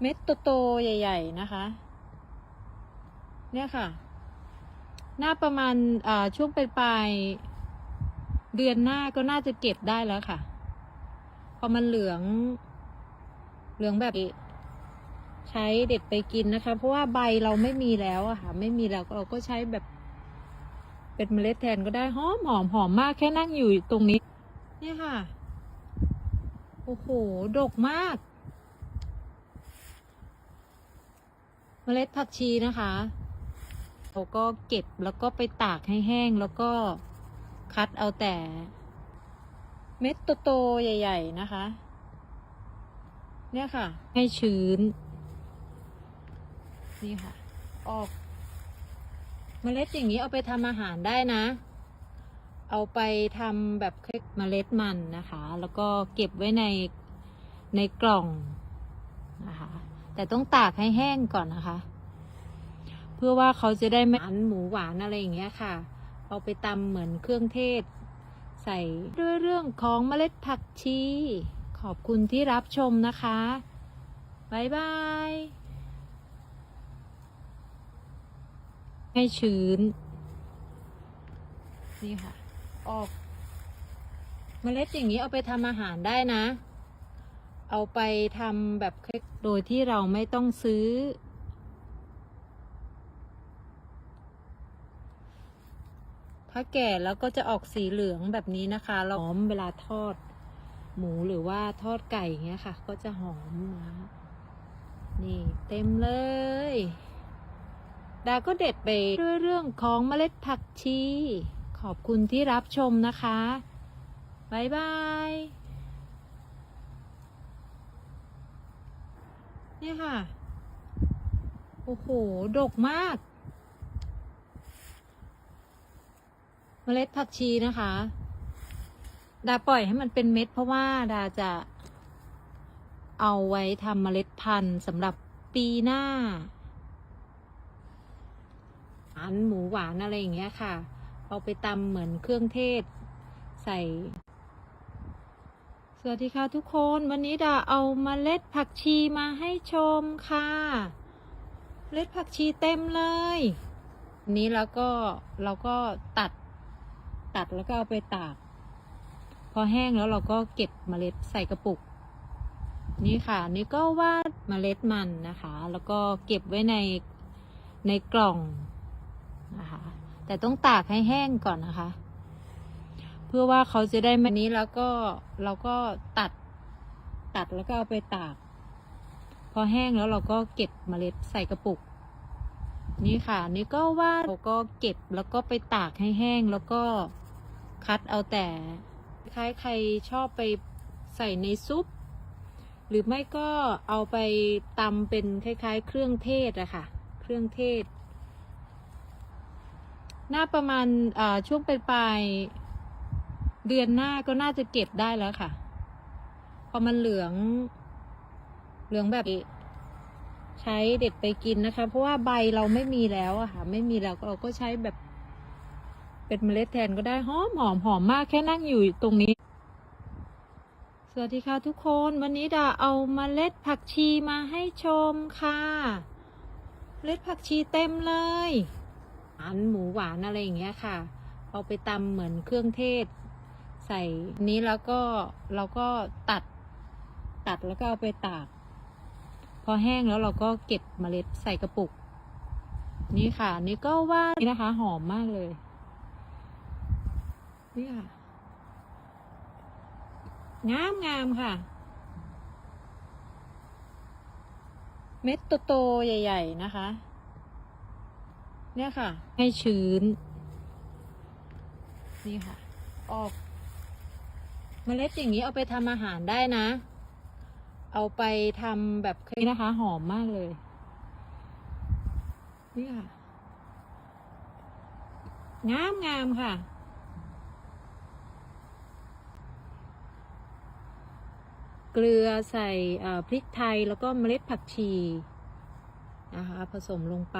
เม็ดโตๆใหญ่ ๆ นะคะ เนี่ยค่ะ หน้าประมาณาช่วงปลายเดือนหน้าก็น่าจะเก็บได้แล้วค่ะ พอมันเหลือง เหลืองแบบใช้เด็ดไปกินนะคะ เพราะว่าใบเราไม่มีแล้วอะค่ะ ไม่มีแล้วเราก็ใช้แบบ เป็นเมล็ดแทนก็ได้หอมหอมหอมมากแค่นั่งอยู่ตรงนี้ เนี่ยค่ะ โอ้โห ดกมาก มล็ดผักชีนะคะเราก็เก็บแล้วก็ไปตากให้แห้งแล้วก็คัดเอาแต่ เม็ดโตๆใหญ่ ๆนะคะ เนี่ยค่ะ ให้ชื้น นี่ค่ะ ออกเมล็ดอย่างนี้เอาไปทำอาหารได้นะ เอาไปทำแบบเคล็ดเมล็ดมันนะคะ แล้วก็เก็บไว้ในในกล่อง แต่ต้องตากให้แห้งก่อนนะคะ เพื่อว่าเขาจะได้ไม่หวานหมูหวานอะไรอย่างเงี้ยค่ะ เอาไปตำเหมือนเครื่องเทศ ใส่ด้วยเรื่องของเมล็ดผักชี ขอบคุณที่รับชมนะคะบ๊ายบายให้ชื้น นี่ค่ะ ออกเมล็ดอย่างนี้เอาไปทำอาหารได้นะ เอาไปทำแบบเคล็ดโดยที่เราไม่ต้องซื้อ ถ้าแก่แล้วก็จะออกสีเหลืองแบบนี้นะคะ เราหอมเวลาทอด หมูหรือว่าทอดไก่อย่างเงี้ยค่ะ ก็จะหอมนะนี่เต็มเลย ดาก็เด็ดไปด้วยเรื่องของเมล็ดผักชี ขอบคุณที่รับชมนะคะ บ๊ายบาย เนี่ยค่ะ โอ้โห ดกมาก เมล็ดผักชีนะคะ ดาปล่อยให้มันเป็นเม็ดเพราะว่าดาจะ เอาไว้ทำเมล็ดพันธุ์สำหรับปีหน้าหวานหมูหวานอะไรอย่างเงี้ยค่ะ เอาไปตำเหมือนเครื่องเทศใส่ สวัสดีค่ะทุกคนวันนี้ดาเอามาเมล็ดผักชีมาให้ชมค่ะเมล็ดผักชีเต็มเลยนนี้แล้วก็เราก็ตัด ตัดแล้วก็เอาไปตาก พอแห้งแล้วเราก็เก็บเมล็ดใส่กระปุก นี่ค่ะนี่ก็วาดเมล็ดมันนะคะ แล้วก็เก็บไว้ในในกล่องนะคะแต่ต้องตากให้แห้งก่อนนะคะ เพื่อว่าเขาจะได้แบบนี้แล้วก็เราก็ตัดตัดแล้วก็เอาไปตาก พอแห้งแล้วเราก็เก็บเมล็ดใส่กระปุก นี่ค่ะนี่ก็ว่าเราก็เก็บแล้วก็ไปตากให้แห้งแล้วก็คัดเอาแต่คล้ายใครชอบไปใส่ในซุป หรือไม่ก็เอาไปตำเป็นคล้าย ๆ เครื่องเทศอะค่ะ เครื่องเทศ หน้าประมาณช่วงปลายๆ เดือนหน้าก็น่าจะเก็บได้แล้วค่ะ พอมันเหลือง เหลืองแบบใช้เด็ดไปกินนะคะ เพราะว่าใบเราไม่มีแล้วอะค่ะ ไม่มีแล้วเราก็ใช้แบบ เป็นเมล็ดแทนก็ได้หอมหอมหอมมากแค่นั่งอยู่ตรงนี้ สวัสดีค่ะทุกคน วันนี้ดาเอามาเมล็ดผักชีมาให้ชมค่ะเมล็ดผักชีเต็มเลยหวานหมูหวานอะไรอย่างเงี้ยค่ะ เอาไปตำเหมือนเครื่องเทศ ใส่นี้แล้วก็เราก็ตัดตัดแล้วก็เอาไปตาก พอแห้งแล้วเราก็เก็บเมล็ดใส่กระปุก นี่ค่ะ นี่ก็ว่านี่นะคะ หอมมากเลย นี่ค่ะงามงามค่ะ เม็ดโตๆใหญ่ ๆ นะคะ เนี่ยค่ะ ให้ชื้น นี่ค่ะ ออก เมล็ดอย่างนี้เอาไปทำอาหารได้นะ เอาไปทำแบบเคยนะคะ หอมมากเลย นี่ค่ะ งามงามค่ะ เกลือใส่พริกไทยแล้วก็เมล็ดผักชีนะคะผสมลงไป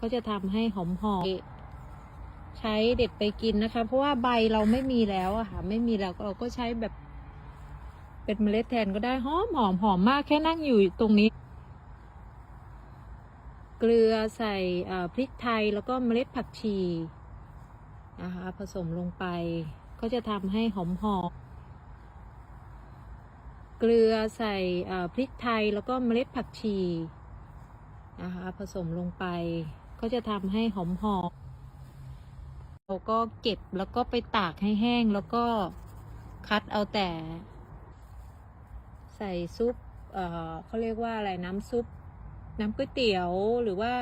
ก็จะทำให้หอมหอม ใช้เด็ดไปกินนะคะ เพราะว่าใบเราไม่มีแล้วอะค่ะ ไม่มีแล้วเราก็ใช้แบบ เป็นเมล็ดแทนก็ได้หอมหอมหอมมากแค่นั่งอยู่ตรงนี้ เกลือใส่พริกไทยแล้วก็เมล็ดผักชีนะคะผสมลงไป ก็จะทำให้หอมหอมเกลือใส่พริกไทยแล้วก็เมล็ดผักชีนะคะผสมลงไป ก็จะทำให้หอมหอม เราก็เก็บแล้วก็ไปตากให้แห้งแล้วก็คัดเอาแต่ ใส่ซุป เอ่อเขาเรียกว่าอะไรน้ำซุป น้ำก๋วยเตี๋ยวหรือว่า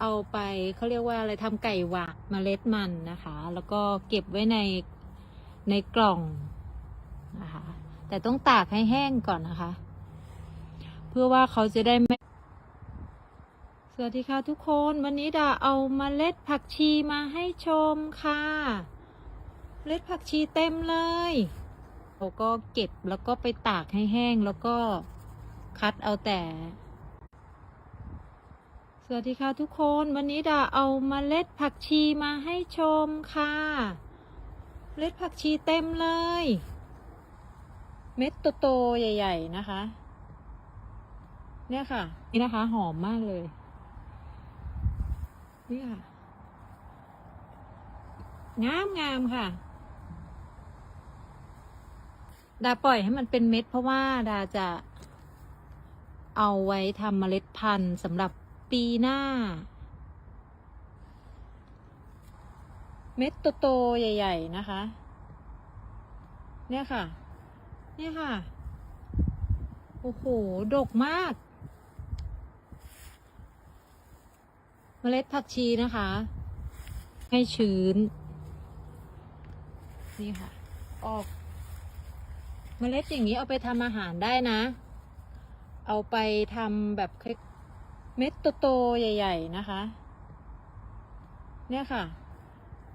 เอาไปเขาเรียกว่าอะไรทำไก่หวานเมล็ดมันนะคะ แล้วก็เก็บไว้ในในกล่องนะคะแต่ต้องตากให้แห้งก่อนนะคะ เพื่อว่าเขาจะได้ไม่ สวัสดีค่ะทุกคนวันนี้ดาเอามาเล็ดผักชีมาให้ชมค่ะเมล็ดผักชีเต็มเลยเราก็เก็บแล้วก็ไปตากให้แห้งแล้วก็คัดเอาแต่ สวัสดีค่ะทุกคนวันนี้ดาเอามาเล็ดผักชีมาให้ชมค่ะเมล็ดผักชีเต็มเลย เม็ดโตๆใหญ่ ๆ นะคะ เนี่ยค่ะ นี่นะคะหอมมากเลย นี่ค่ะ งามงามค่ะ ดาปล่อยให้มันเป็นเม็ดเพราะว่าดาจะเอาไว้ทำเมล็ดพันธุ์สำหรับปีหน้า เม็ดโตๆใหญ่ ๆ นะคะ เนี่ยค่ะ เนี่ยค่ะ โอ้โห ดกมาก มล็ดผักชีนะคะ ให้ชื้น นี่ค่ะ ออก เมล็ดอย่างนี้เอาไปทำอาหารได้นะ เอาไปทำแบบเม็ดโตๆใหญ่ ๆ นะคะ เนี่ยค่ะ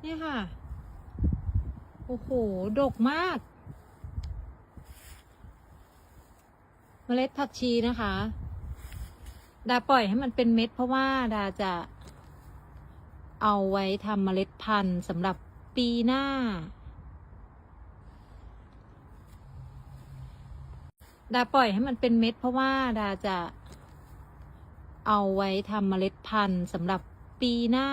เนี่ยค่ะ โอ้โห ดกมาก เมล็ดผักชีนะคะ ดาปล่อยให้มันเป็นเม็ดเพราะว่าดาจะ เอาไว้ทำเมล็ดพันธุ์สำหรับปีหน้า ดาปล่อยให้มันเป็นเม็ดเพราะว่าดาจะเอาไว้ทำเมล็ดพันธุ์สำหรับปีหน้า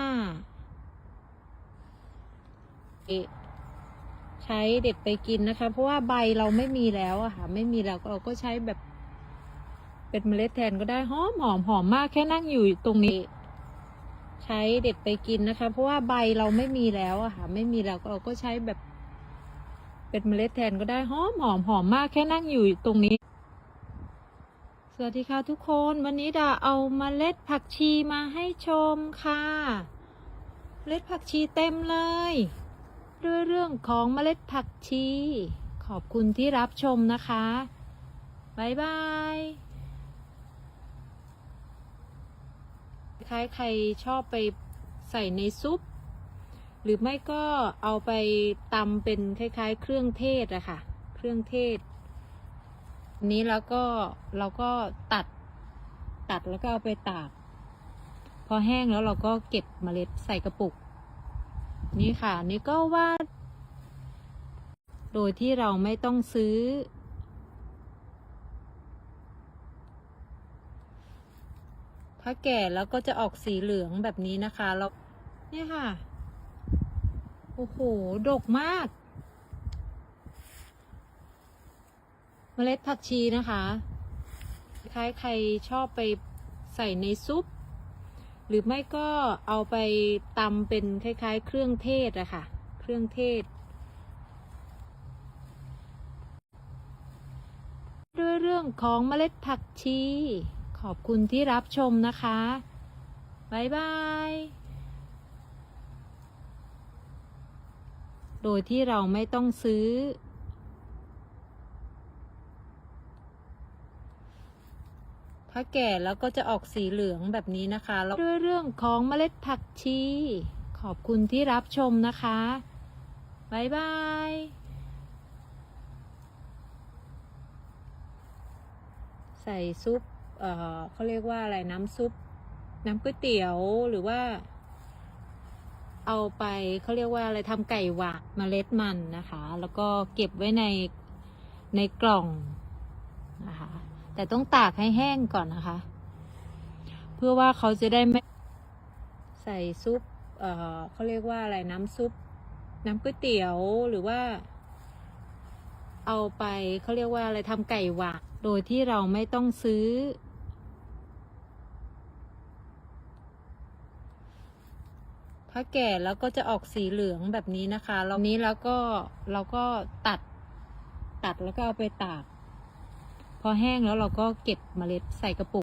ใช้เด็ดไปกินนะคะ เพราะว่าใบเราไม่มีแล้วอะค่ะ ไม่มีแล้วเราก็ใช้แบบเป็นเมล็ดแทนก็ได้หอมหอมหอมมากแค่นั่งอยู่ตรงนี้ ใช้เด็ดไปกินนะคะ เพราะว่าใบเราไม่มีแล้วอะค่ะ ไม่มีแล้วเราก็ใช้แบบ เป็นเมล็ดแทนก็ได้หอมหอมหอมมากแค่นั่งอยู่ตรงนี้ สวัสดีค่ะทุกคนวันนี้ดาเอาเมล็ดผักชีมาให้ชมค่ะเมล็ดผักชีเต็มเลย ด้วยเรื่องของเมล็ดผักชี ขอบคุณที่รับชมนะคะบายบาย ใครใครชอบไปใส่ในซุป หรือไม่ก็เอาไปตำเป็นคล้าย ๆ เครื่องเทศอะค่ะ เครื่องเทศนนี้แล้วก็เราก็ตัดตัดแล้วก็เอาไปตาก พอแห้งแล้วเราก็เก็บเมล็ดใส่กระปุก นี่ค่ะ นี่ก็ว่า โดยที่เราไม่ต้องซื้อ ถ้าแก่แล้วก็จะออกสีเหลืองแบบนี้นะคะแล้วเนี่ยค่ะ โอ้โห ดกมาก เมล็ดผักชีนะคะใครใครชอบไปใส่ในซุป หรือไม่ก็เอาไปตำเป็นคล้าย ๆ เครื่องเทศอะค่ะ เครื่องเทศ ด้วยเรื่องของเมล็ดผักชี อบคุณที่รับชมนะคะบายบาย โดยที่เราไม่ต้องซื้อ ถ้าแก่แล้วก็จะออกสีเหลืองแบบนี้นะคะแล้วด้วยเรื่องของเมล็ดผักชี ขอบคุณที่รับชมนะคะบายบายใส่ซุป เออเขาเรียกว่าอะไรน้ำซุป น้ำก๋วยเตี๋ยวหรือว่า เอาไปเขาเรียกว่าอะไรทำไก่หวานเมล็ดมันนะคะ แล้วก็เก็บไว้ในในกล่องนะคะแต่ต้องตากให้แห้งก่อนนะคะ เพื่อว่าเขาจะได้ไม่ใส่ซุปเออเขาเรียกว่าอะไรน้ำซุป น้ำก๋วยเตี๋ยวหรือว่าเอาไปเขาเรียกว่าอะไรทำไก่หวานโดยที่เราไม่ต้องซื้อ ถ้าแก่แล้วก็จะออกสีเหลืองแบบนี้นะคะเรานี้แล้วก็เราก็ตัด ตัดแล้วก็เอาไปตาก พอแห้งแล้วเราก็เก็บเมล็ดใส่กระปุก